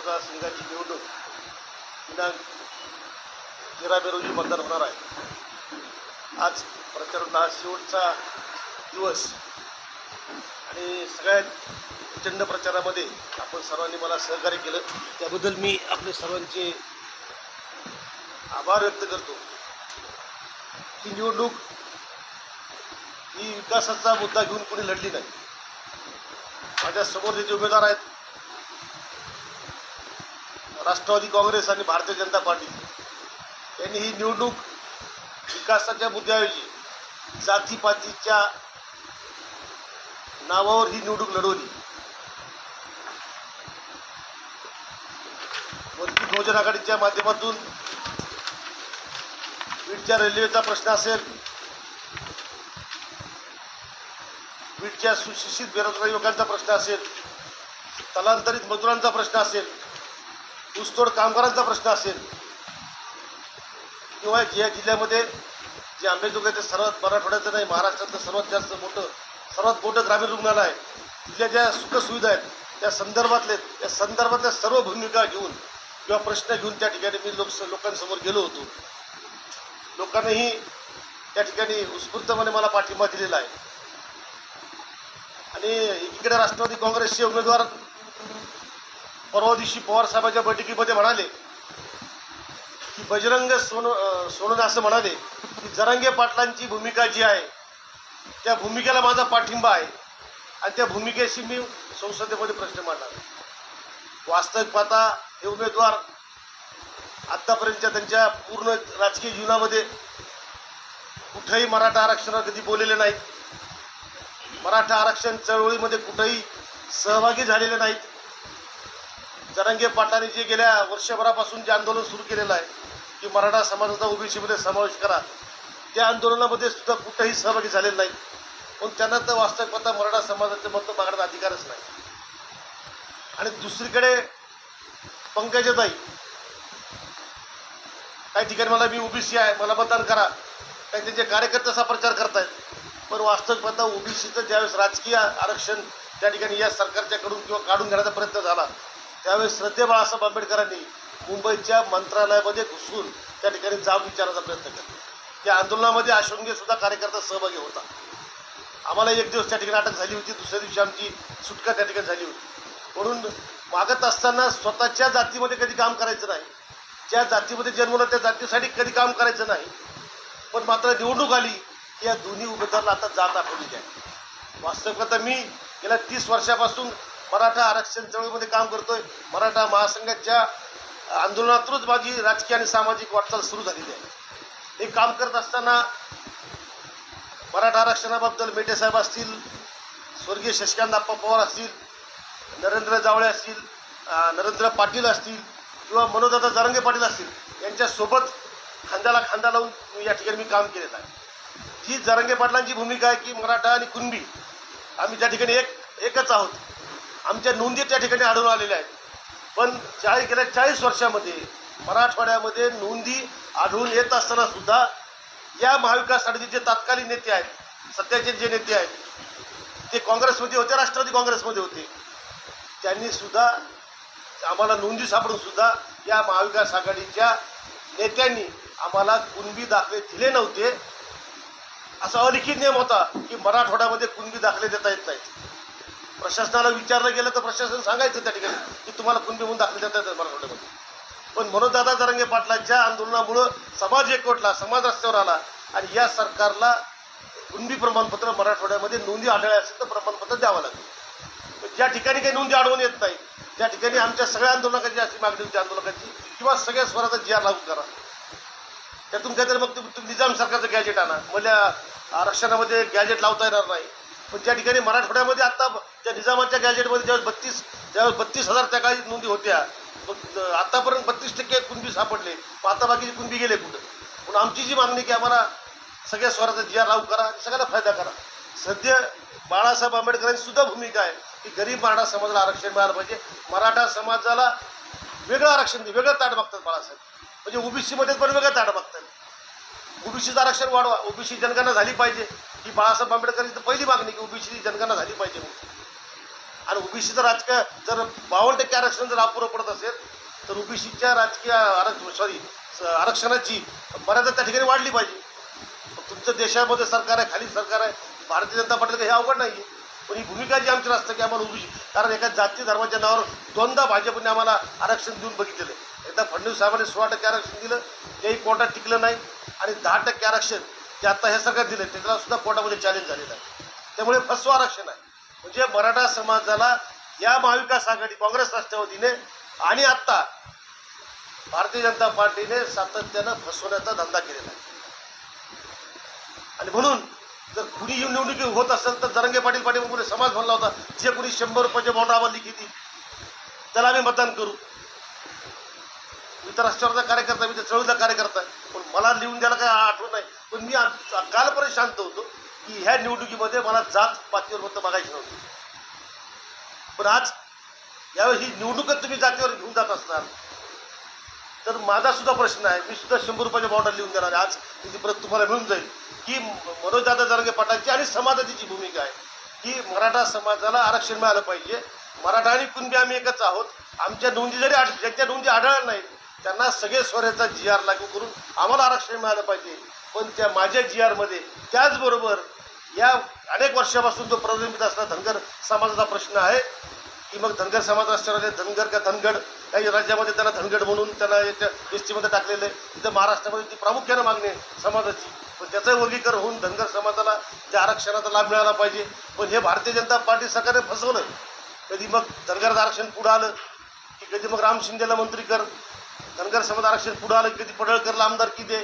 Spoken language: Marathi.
मतदारसंघाची निवडणूक दिनांक तेरा मे रोजी मतदान होणार आहे. आज प्रचाराचा हा शेवटचा दिवस आणि सगळ्यात प्रचंड प्रचारामध्ये आपण सर्वांनी मला सहकार्य केलं. त्याबद्दल मी आपले सर्वांचे आभार व्यक्त करतो. ही निवडणूक ही विकासाचा मुद्दा घेऊन कोणी लढली नाही. माझ्यासमोर जे जे उमेदवार आहेत राष्ट्रवादी काँग्रेस आणि भारतीय जनता पार्टी. यांनी ही निवडणूक विकासाच्या मुद्द्याऐवजी जातीपातीच्या नावावर ही निवडणूक लढवली. वंचित बहुजन आघाडीच्या माध्यमातून बीडच्या रेल्वेचा प्रश्न असेल बीडच्या सुशिक्षित बेरोजगार युवकांचा प्रश्न असेल स्थलांतरित मजुरांचा प्रश्न असेल ऊसतोड कामगारांचा प्रश्न असेल किंवा या जिल्ह्यामध्ये जे आंबेजोगाईचं सर्वात मराठवाड्याचं नाही महाराष्ट्रातलं सर्वात जास्त मोठं सर्वात मोठं ग्रामीण रुग्णालय आहे. तिथल्या ज्या सुखसुविधा आहेत त्या संदर्भातले त्या संदर्भातल्या सर्व भूमिका घेऊन किंवा प्रश्न घेऊन त्या ठिकाणी मी लोक लोकांसमोर गेलो होतो. लोकांनीही त्या ठिकाणी उत्स्फूर्तपणे मला पाठिंबा दिलेला आहे. आणि एकीकडे राष्ट्रवादी काँग्रेसचे उमेदवार परवा दिवशी पवार साहेबांच्या बैठकीमध्ये म्हणाले की बजरंग सोन अं, असं म्हणाले की जरांगे पाटलांची भूमिका जी आहे त्या भूमिकेला माझा पाठिंबा आहे. आणि त्या भूमिकेशी मी संसदेमध्ये प्रश्न मांडणार वास्तविक पाहता हे उमेदवार आत्तापर्यंतच्या त्यांच्या पूर्ण राजकीय जीवनामध्ये कुठंही मराठा आरक्षणावर कधी बोललेले नाहीत. मराठा आरक्षण चळवळीमध्ये कुठंही सहभागी झालेले नाहीत. जरांगे पाटलांनी जे गेल्या वर्षभरापासून जे आंदोलन सुरू केलेलं आहे की मराठा समाजाचा ओबीसीमध्ये समावेश करा. त्या आंदोलनामध्ये सुद्धा कुठंही सहभागी झालेले नाही पण त्यांना तर वास्तविक मराठा समाजाचे मत मागण्याचा अधिकारच नाही. आणि दुसरीकडे पंकजाताई काही ठिकाणी मला मी ओबीसी आहे मला मतदान करा. काही त्यांचे कार्यकर्ते असा प्रचार करतायत. पण वास्तविक पाहता ओबीसीचं ज्यावेळेस राजकीय आरक्षण त्या ठिकाणी या सरकारच्याकडून किंवा काढून घेण्याचा प्रयत्न झाला त्यावेळेस श्रद्धे बाळासाहेब आंबेडकरांनी मुंबईच्या मंत्रालयामध्ये घुसून त्या ठिकाणी जाब विचारायचा प्रयत्न केला. त्या आंदोलनामध्ये आशंगे सुद्धा कार्यकर्ता सहभागी होता. आम्हाला एक दिवस त्या ठिकाणी अटक झाली होती दुसऱ्या दिवशी आमची सुटका त्या ठिकाणी झाली होती. म्हणून मागत असताना स्वतःच्या जातीमध्ये कधी काम करायचं नाही. ज्या जातीमध्ये जन्मला त्या जातीसाठी कधी काम करायचं नाही. पण मात्र निवडणूक आली की या दोन्ही उमेदवाराला आता जात आठवलेली आहे. वास्तविकता मी गेल्या तीस वर्षापासून मराठा आरक्षण चळवळीमध्ये काम करतोय. मराठा महासंघाच्या आंदोलनातूनच माझी राजकीय आणि सामाजिक वाटचाल सुरू झालेली आहे. हे काम करत असताना मराठा आरक्षणाबद्दल मेटे साहेब असतील स्वर्गीय शशिकांत आप्पा पवार असतील नरेंद्र जावळे असतील नरेंद्र पाटील असतील किंवा मनोदादा जरंगे पाटील असतील यांच्यासोबत खांद्याला खांदा लावून या ठिकाणी मी काम केलेलं आहे. ही जरंगे पाटलांची भूमिका आहे की मराठा आणि कुणबी आम्ही त्या ठिकाणी एक एकच आहोत आमच्या नोंदी त्या ठिकाणी आढळून आलेल्या आहेत. पण चाळीस गेल्या चाळीस वर्षामध्ये मराठवाड्यामध्ये नोंदी आढळून येत असताना सुद्धा या महाविकास आघाडीचे जे तात्कालीन नेते आहेत सध्याचे जे नेते आहेत ते काँग्रेसमध्ये होते राष्ट्रवादी काँग्रेसमध्ये होते. त्यांनी सुद्धा आम्हाला नोंदी सापडून सुद्धा या महाविकास आघाडीच्या नेत्यांनी आम्हाला कुणबी दाखले दिले नव्हते. असा अलिखित नियम होता की मराठवाड्यामध्ये कुणबी दाखले देता येत नाहीत. प्रशासनाला विचारलं गेलं तर प्रशासन सांगायचं त्या ठिकाणी की तुम्हाला कुणबी म्हणून दाखले देता येतात मराठवाड्यामध्ये पण मनोजदादा जरंगे पाटलांच्या आंदोलनामुळं समाज एकवटला समाज रस्त्यावर आला आणि या सरकारला कुणबी प्रमाणपत्र मराठवाड्यामध्ये नोंदी आढळल्या असेल तर प्रमाणपत्र द्यावं लागेल. ज्या ठिकाणी काही नोंदी आढळून येत नाही त्या ठिकाणी आमच्या सगळ्या आंदोलकांची अशी मागणी होती आंदोलकांची किंवा सगळ्या स्वराचा जी आर लागू करा. त्यातून काहीतरी मग तुम्ही निजाम सरकारचं गॅजेट आणा. मला आरक्षणामध्ये गॅजेट लावता येणार नाही. पण ज्या ठिकाणी मराठवाड्यामध्ये आता त्या निजामाच्या गॅजेटमध्ये ज्यावेळेस बत्तीस ज्यावेळेस बत्तीस हजार त्या काळी नोंदी होत्या मग आतापर्यंत बत्तीस टक्के कुणबी सापडले. मग आता बाकीचे कुणबी गेले कुठं? म्हणून आमची जी मागणी की आम्हाला सगळ्या स्वराचा जिया आर लागू करा सगळ्याला सगळ्यांना फायदा करा. सध्या बाळासाहेब आंबेडकरांची सुद्धा भूमिका आहे की गरीब मराठा समाजाला आरक्षण मिळालं पाहिजे. मराठा समाजाला वेगळं आरक्षण दे वेगळं ताट मागतात बाळासाहेब. म्हणजे ओबीसीमध्ये पण वेगळं ताट मागतात. ओबीसीचं आरक्षण वाढवा. ओबीसी जनगणना झाली पाहिजे. ही बाळासाहेब आंबेडकरांची तर पहिली मागणी की ओबीसी जनगणना झाली पाहिजे म्हणून. आणि ओबीसीचं राजकीय जर बावन्न टक्के आरक्षण जर अपुरं पडत असेल तर ओबीसीच्या राजकीय आरक्षण सॉरी आरक्षणाची मर्यादा त्या ठिकाणी वाढली पाहिजे. तुमचं देशामध्ये सरकार आहे खाली सरकार आहे भारतीय जनता पार्टीला हे अवघड नाही पण ही भूमिका जी आमची असतं की आम्हाला ओबीसी कारण एका जाती धर्माच्या नावावर दोनदा भाजपने आम्हाला आरक्षण देऊन बघितलेलं आहे. एकदा फडणवीस साहेबांनी सोळा टक्के आरक्षण दिलं तेही कोर्टात टिकलं नाही आणि दहा टक्के आरक्षण जे आता हे सरकार दिलं त्याला सुद्धा कोर्टामध्ये चॅलेंज झालेलं आहे. त्यामुळे फसवं आरक्षण आहे. म्हणजे मराठा समाजाला या महाविकास आघाडी काँग्रेस राष्ट्रवादीने आणि आत्ता भारतीय जनता पार्टीने सातत्यानं फसवण्याचा धंदा केलेला आहे. आणि म्हणून जर कुणी येऊन निवडणुकी होत असेल तर जरंगे पाटील पाटील समाज म्हणला होता. जे कुणी शंभर रुपयाच्या बॉन्ड लिखी ती त्याला आम्ही मतदान करू. मी तर राष्ट्रवादीचा कार्यकर्ता मी तर चळवळीचा कार्यकर्ता पण मला लिहून द्यायला काय आठवत नाही. पण मी कालपर्यंत शांत होतो. की ह्या निवडणुकीमध्ये मला जात पातीवर फक्त बघायची नव्हती. पण आज यावेळी ही निवडणूकच तुम्ही जातीवर घेऊन जात असणार तर माझा सुद्धा प्रश्न आहे मी सुद्धा शंभर रुपयाच्या बॉर्डर लिहून देणार आज तिची प्रत तुम्हाला मिळून जाईल की मनोजदादा जरंगे पाटांची आणि समाजाची जी भूमिका आहे की मराठा समाजाला आरक्षण मिळालं पाहिजे. मराठा आणि कुणबी आम्ही एकच आहोत. आमच्या नोंदी जरी आढ ज्यांच्या नोंदी आढळल्या नाही त्यांना सगळे स्वराचा जी आर लागू करून आम्हाला आरक्षण मिळालं पाहिजे. पण त्या माझ्या जी आरमध्ये त्याचबरोबर या अनेक वर्षापासून जो प्रलंबित असणारा धनगर समाजाचा प्रश्न आहे की मग धनगर समाज राष्ट्रवादी धनगर का धनगड काही राज्यामध्ये त्याला धनगड म्हणून त्याला याच्या एस टीमध्ये टाकलेलं आहे. तिथं महाराष्ट्रामध्ये ती प्रामुख्यानं मागणी आहे समाजाची. पण त्याचं वर्गीकरण होऊन धनगर समाजाला त्या आरक्षणाचा लाभ मिळाला पाहिजे. पण हे भारतीय जनता पार्टी सरकारने फसवलं. कधी मग धनगराचं आरक्षण पुढं आलं की कधी मग राम शिंदेला मंत्री कर धनगर समाज आरक्षण पुढं आलं की कधी पडळकरला आमदारकी दे